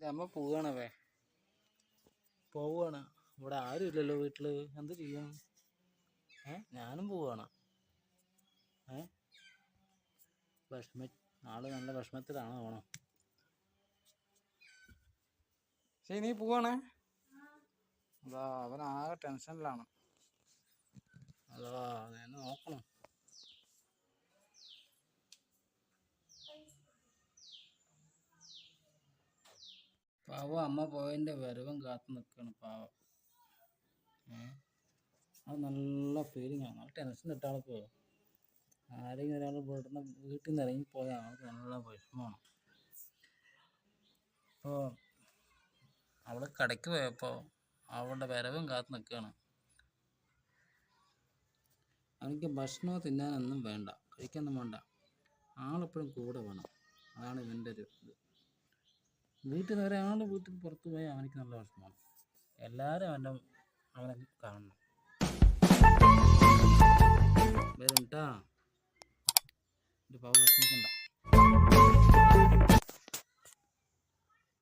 അമ്മ പോവാണവേ പോവാണ്. ഇവിടെ ആരും ഇല്ലല്ലോ വീട്ടിൽ. എന്ത് ചെയ്യും? ഏ? ഞാനും പോവാണ്. ഏ? വിഷമ ആൾ നല്ല വിഷമത്തിലാണ് ഓണം ശരി നീ പോവാണേ? അതാ അവൻ ആകെ ടെൻഷനിലാണ്. പാവം അമ്മ പോയതിന്റെ വരവും കാത്തു നിൽക്കുകയാണ് പാവം. അത് നല്ല ഫീലിംഗ് ആണ്. നല്ല ടെൻഷൻ ഇട്ടാളിപ്പോൾ ആരെങ്കിലും ഒരാൾ വീട്ടിൽ വീട്ടിൽ നിന്ന് ഇറങ്ങിപ്പോയാൽ ആൾക്ക് നല്ല വിഷമമാണ്. അപ്പോൾ അവൾ കടയ്ക്ക് പോയപ്പോൾ അവളുടെ വരവും കാത്തു നിൽക്കുകയാണ് അവനിക്ക് ഭക്ഷണമോ തിന്നാനൊന്നും വേണ്ട കഴിക്കൊന്നും വേണ്ട. ആളെപ്പോഴും കൂടെ വേണം. അതാണ് ഇവന്റെ ഒരു ഇത്. വീട്ടിൽ നിന്ന് ഒരാൾ വീട്ടിൽ പുറത്ത് പോയാൽ അവനിക്ക് നല്ല വിഷമമാണ്. എല്ലാവരും അവന്റെ അവനെ കാണണം. വരും കേട്ടാ എന്റെ പാവ വിഷമിക്കണ്ട.